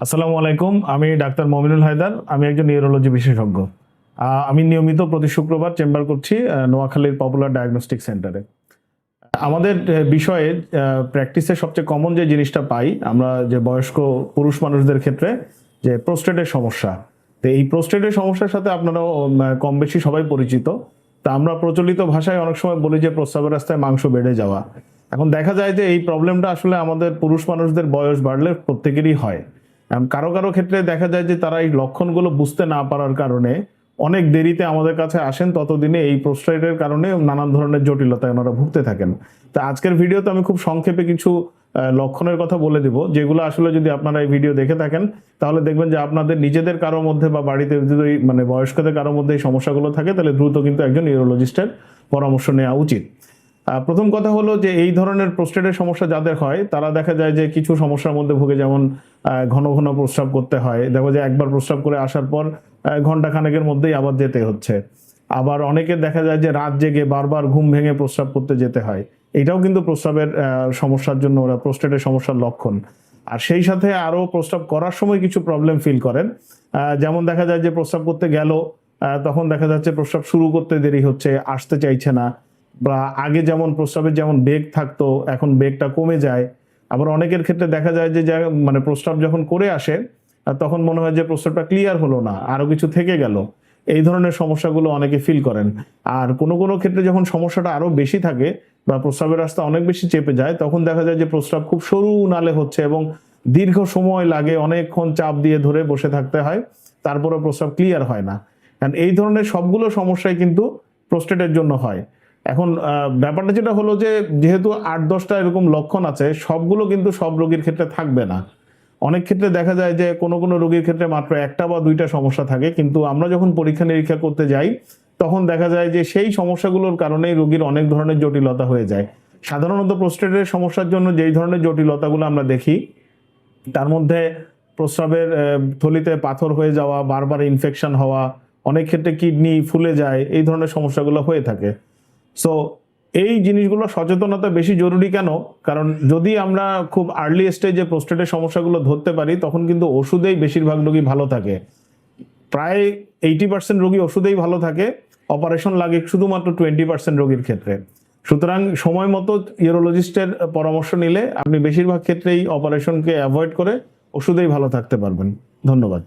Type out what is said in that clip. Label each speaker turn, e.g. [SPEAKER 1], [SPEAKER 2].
[SPEAKER 1] আসসালামু আলাইকুম আমি ডাক্তার মমিনুল হায়দার আমি একজন নিউরোলজি বিশেষজ্ঞ। আমি নিয়মিত প্রতি শুক্রবার চেম্বার করছি নোয়াখালীর পপুলার ডায়াগনস্টিক সেন্টারে আমাদের বিষয়ে প্র্যাকটিসে সবচেয়ে কমন যে জিনিসটা পাই আমরা যে বয়স্ক পুরুষ মানুষদের ক্ষেত্রে যে প্রোস্টেটের সমস্যা। তো এই প্রোস্টেটের সমস্যার সাথে আপনারাও উম, কম বেশি সবাই পরিচিত। তা আমরা প্রচলিত ভাষায় অনেক সময় বলি যে প্রস্রাবের রাস্তায় মাংস বেড়ে যাওয়া। এখন দেখা যায় যে এই প্রবলেমটা আসলে আমাদের পুরুষ মানুষদের বয়স বাড়লে প্রত্যেকেরই হয়। কারও কারও ক্ষেত্রে দেখা যায় যে তারা এই লক্ষণগুলো বুঝতে না পারার কারণে অনেক দেরিতে আমাদের কাছে আসেন, ততদিনে এই প্রোস্টেটের কারণে নানান ধরনের জটিলতায় ওনারা ভুগতে থাকেন। তা আজকের ভিডিওতে আমি খুব সংক্ষেপে কিছু লক্ষণের কথা বলে দিব, যেগুলো আসলে যদি আপনারা এই ভিডিও দেখে থাকেন, তাহলে দেখবেন যে আপনাদের নিজেদের কারোর মধ্যে বা বাড়িতে যদি মানে বয়স্কদের কারোর মধ্যে এই সমস্যাগুলো থাকে, তাহলে দ্রুত কিন্তু একজন নিউরোলজিস্টের পরামর্শ নেওয়া উচিত। প্রথম কথা হলো যে এই ধরনের প্রোস্টেটের সমস্যা যাদের হয়, তারা দেখা যায় যে কিছু সমস্যার মধ্যে ভুগে যেমন ঘন ঘন প্রস্রাব করতে হয়। দেখো যে একবার প্রস্রাব করে আসার পর ঘণ্টা খানেকের মধ্যেই আবার যেতে হচ্ছে। আবার অনেকের দেখা যায় যে রাত জেগে বারবার ঘুম ভেঙে প্রস্রাব করতে যেতে হয়। এটাও কিন্তু প্রস্রাবের সমস্যার জন্য ওরা প্রোস্টেটের সমস্যার লক্ষণ। আর সেই সাথে আরও প্রস্রাব করার সময় কিছু প্রবলেম ফিল করেন। যেমন দেখা যায় যে প্রস্রাব করতে গেল তখন দেখা যাচ্ছে প্রস্রাব শুরু করতে দেরি হচ্ছে, আসতে চাইছে না। বা আগে যেমন প্রস্রাবের যেমন বেগ থাকতো, এখন বেগটা কমে যায়। আবার অনেকের ক্ষেত্রে দেখা যায় যে মানে প্রস্রাব যখন করে আসে তখন মনে হয় যে, প্রস্রাবটা ক্লিয়ার হলো না আরও কিছু থেকে গেল। এই ধরনের সমস্যাগুলো অনেকে ফিল করেন। আর কোনো কোনো ক্ষেত্রে যখন সমস্যাটা আরও বেশি থাকে বা প্রস্রাবের রাস্তা অনেক বেশি চেপে যায়, তখন দেখা যায় যে, প্রস্রাব খুব সরু নালে হচ্ছে এবং দীর্ঘ সময় লাগে অনেকক্ষণ চাপ দিয়ে ধরে বসে থাকতে হয় তারপরে প্রস্রাব ক্লিয়ার হয় না। কারণ এই ধরনের সবগুলো সমস্যাই কিন্তু প্রোস্টেটের জন্য হয়। এখন ব্যাপারটা যেটা হলো যে, যেহেতু আট, দশটা এরকম লক্ষণ আছে, সবগুলো কিন্তু সব রোগীর ক্ষেত্রে থাকবে না। অনেক ক্ষেত্রে দেখা যায় যে, কোনো কোনো রোগীর ক্ষেত্রে মাত্র একটা বা দুইটা সমস্যা থাকে, কিন্তু আমরা যখন পরীক্ষা নিরীক্ষা করতে যাই, তখন দেখা যায় যে, সেই সমস্যাগুলোর কারণেই রোগীর অনেক ধরনের জটিলতা হয়ে যায়। সাধারণত প্রোস্টেটের সমস্যার জন্য যেই ধরনের জটিলতাগুলো আমরা দেখি, তার মধ্যে প্রস্রাবের থলিতে পাথর হয়ে যাওয়া, বারবার ইনফেকশন হওয়া, অনেক ক্ষেত্রে কিডনি ফুলে যায়, এই ধরনের সমস্যাগুলো হয়ে থাকে। সো এই জিনিসগুলো সচেতনতা বেশি জরুরি কেন? কারণ যদি আমরা খুব আর্লি স্টেজে প্রোস্টেটের সমস্যাগুলো ধরতে পারি, তখন কিন্তু ওষুধেই বেশিরভাগ রোগী ভালো থাকে। প্রায় এইটি পার্সেন্ট রোগী ওষুধেই ভালো থাকে অপারেশন লাগে শুধুমাত্র টোয়েন্টি পার্সেন্ট রোগীর ক্ষেত্রে। সুতরাং সময় মতো ইউরোলজিস্টের পরামর্শ নিলে আপনি বেশিরভাগ ক্ষেত্রেই অপারেশনকে অ্যাভয়েড করে ওষুধেই ভালো থাকতে পারবেন। ধন্যবাদ।